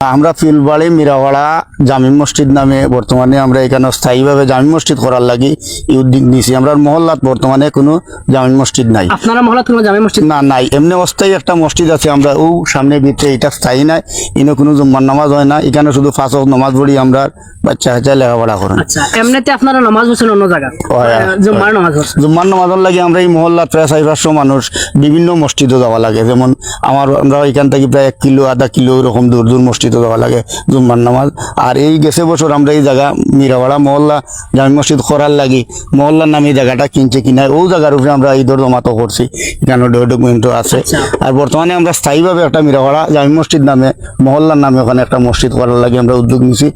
আমরা ফিলবাড়ি মিরাওয়াড়া জামি মসজিদ নামে বর্তমানে আমরা এখানে স্থায়ীভাবে জামি মসজিদ করার লাগি এই উদ্যোগ নিয়েছি আমরা মহল্লাত বর্তমানে কোনো জামি মসজিদ নাই। আপনারা মহলা কোনো জামে মসজিদ না নাই। এমনি অস্থায়ী একটা মসজিদ আছে আমরা ও সামনে ভিতরে এটা স্থায়ী নাই। ইনো কোনো জুম্মার নামাজ হয় না। এখানে শুধু ফাঁস নামাজ পড়ি আমরা বাচ্চা কাচ্চা লেখাপড়া করেন আচ্ছা এমনিতে আপনারা নামাজ পড়ছেন অন্য জায়গা? জুম্মার নামাজ জুম্মার নামাজের লাগে আমরা এই মহল্লাত প্রায় চারি পাঁচশো মানুষ বিভিন্ন মসজিদে যাওয়া লাগে। যেমন আমার আমরা এখান থেকে প্রায় এক কিলো আধা কিলো এরকম দূর দূর মসজিদে যাওয়া লাগে জুম্মার নামাজ। আর এই গেছে বছর আমরা এই জায়গা মিরাওয়াড়া মহল্লা জামি মসজিদ করার লাগি মহল্লার নামে এই জায়গাটা কিনছে কিনা ও জায়গার উপরে আমরা এই দর জমাতো করছি এখানে ডকুমেন্টও আছে। আচ্ছা। আর বর্তমানে আমরা স্থায়ীভাবে একটা মিরাওয়াড়া জামি মসজিদ নামে মহল্লার নামে ওখানে একটা মসজিদ করার লাগে আমরা উদ্যোগ নিছি।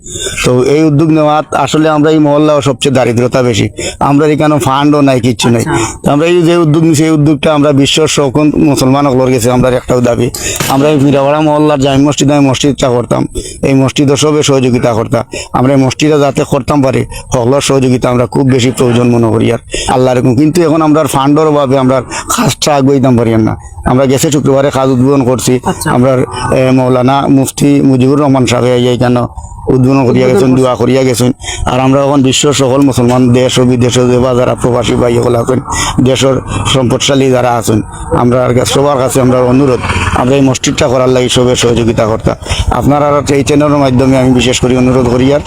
তো এই উদ্যোগ নেওয়া আসলে আমরা এই মহল্লা সবচেয়ে দারিদ্রতা বেশি। আমরা এখানে ফান্ডও নাই কিচ্ছু নাই। তো আমরা এই যে উদ্যোগ নিছি এই উদ্যোগটা আমরা বিশ্বর সকল মুসলমান হকলর গেছে আমরা একটাও দাবি। আমরা এই মিরাওয়াড়া মহল্লার জামি মসজিদ আমি মসজিদটা করতাম। এই মসজিদও সবে সহযোগিতা করতাম আমরা মসজিদে যাতে করতাম পারি সকলের সহযোগিতা আমরা খুব বেশি প্রয়োজন মনে করি আর। আল্লাহ রকম কিন্তু এখন আমরা ফান্ডর অভাবে আমরা খাসটা আগুইতাম পারি না। আমরা গেছে শুক্রবারে কাজ উদ্বোধন করছি। আমরা এ, মৌলানা মুফতি মুজিবুর রহমান সাহেব এইখানে উদ্বোধন করিয়া গেছেন দোয়া করিয়া গেছেন। আর আমরা এখন বিশ্বের সকল মুসলমান দেশ ও বিদেশ বা যারা প্রবাসী ভাই সকল আছেন দেশের সম্পদশালী যারা আছেন আমরা আর সবার কাছে আমরা অনুরোধ আমরা এই মসজিদটা করার লাগি সবে সহযোগিতা করতাম আপনারা এই চ্যানেলের মাধ্যমে আমি বিশেষ করে অনুরোধ করি আর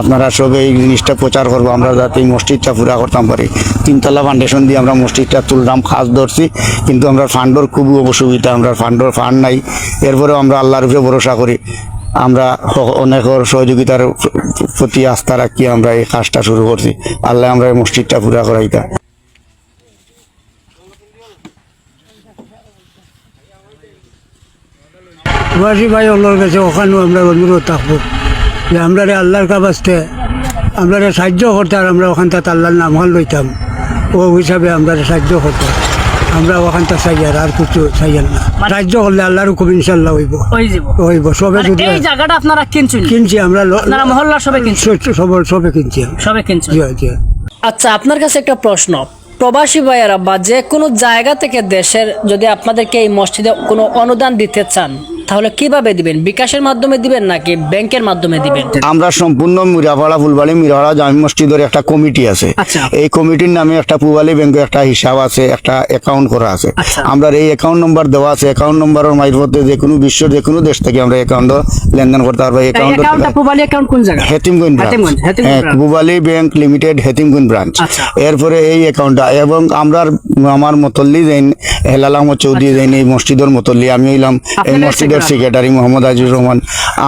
আপনারা সবে এই জিনিসটা প্রচার করব, আমরা যাতে এই মসজিদটা পুরা করতাম পারি। তিনতলা ফাউন্ডেশন দিয়ে আমরা মসজিদটা তুললাম খাস ধরছি, কিন্তু আমরা ফান্ডর খুব অসুবিধা, আমরা ফান্ডর ফান্ড নাই। এরপরেও আমরা আল্লাহর উপরে ভরসা করি। আমরা অনেকের সহযোগিতার প্রতি আস্থা রাখি, আমরা এই কাজটা শুরু করছি। আল্লাহ আমরা এই মসজিদটা পুরা করাইতা। প্রবাসী ভাই ওগুলোর কাছে ওখানেও আমরা অনুরোধ থাকব যে আমরা রে আল্লাহর কাবাসতে আমরা রে সাহায্য করতে আর আমরা ওখান থেকে আল্লাহর নাম হল লইতাম। ও হিসাবে আমরা রে সাহায্য করতাম। আমরা ওখান থেকে চাই আর কিছু চাই না। সাহায্য করলে আল্লাহর হুকুম ইনশাল্লাহ হইব। হইব সবে মানে যদি এই জায়গাটা আপনারা কিনছেন কিনছি আমরা আপনারা মহল্লা সবে কিনছেন স- সব সবে কিনছি সবে কিনছেন জি জি। আচ্ছা আপনার কাছে একটা প্রশ্ন। প্রবাসী ভাইয়েরা বা যে কোনো জায়গা থেকে দেশের যদি আপনাদেরকে এই মসজিদে কোনো অনুদান দিতে চান তাহলে কীভাবে দিবেন? বিকাশের মাধ্যমে দিবেন নাকি ব্যাংকের মাধ্যমে দিবেন? আমরা সম্পূর্ণ মিরাপাড়া ফুলবাড়ি মিরাপাড়া জামি মসজিদের একটা কমিটি আছে। আচ্ছা। এই কমিটির নামে একটা পুবালি ব্যাংকের একটা হিসাব আছে একটা অ্যাকাউন্ট করা আছে। আচ্ছা। আমরা এই অ্যাকাউন্ট নম্বর দেওয়া আছে। অ্যাকাউন্ট নম্বরের মারফতে যে কোনো বিশ্বের যে কোনো দেশ থেকে আমরা অ্যাকাউন্ট লেনদেন করতে পারব। অ্যাকাউন্ট অ্যাকাউন্টটা প্রবালী অ্যাকাউন্ট কোন জায়গা Hetimganj Hetimganj, Hetimganj branch। Pubali bank limited Hetimganj branch আচ্ছা। এরপরে এই অ্যাকাউন্টটা এবং আমরা আমার মতল্লি যেন হেলাল আহমদ চৌধুরী যেন এই মসজিদের মতল্লি আমি হইলাম এই আপনাদের মসজিদের সেক্রেটারি মোহাম্মদ আজিজুর রহমান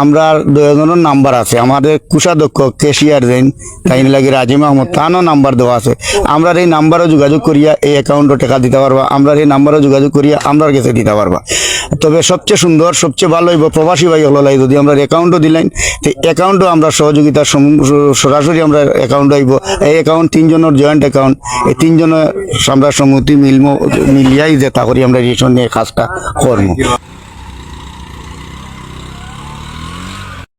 আমরা দুজনের নাম্বার আছে। আমাদের কুষাধ্যক্ষ কেশিয়ার যেন তাই লাগে রাজিম আহমদ তারও নাম্বার দেওয়া আছে। আমরা এই নাম্বারও যোগাযোগ করিয়া এই অ্যাকাউন্টে টাকা দিতে পারবা আমরা এই নাম্বারও যোগাযোগ করিয়া আমরা কাছে দিতে পারবা। তবে সবচেয়ে সুন্দর সবচেয়ে ভালো হইব প্রবাসী ভাই হলো লাই যদি আমরা অ্যাকাউন্টও দিলেন তো অ্যাকাউন্টও আমরা সহযোগিতা সরাসরি আমরা অ্যাকাউন্ট আইব এই অ্যাকাউন্ট তিনজনের জয়েন্ট অ্যাকাউন্ট এই তিনজনের আমরা সম্মতি মিলম মিলিয়াই যে তা করি আমরা রেশন নিয়ে কাজটা করব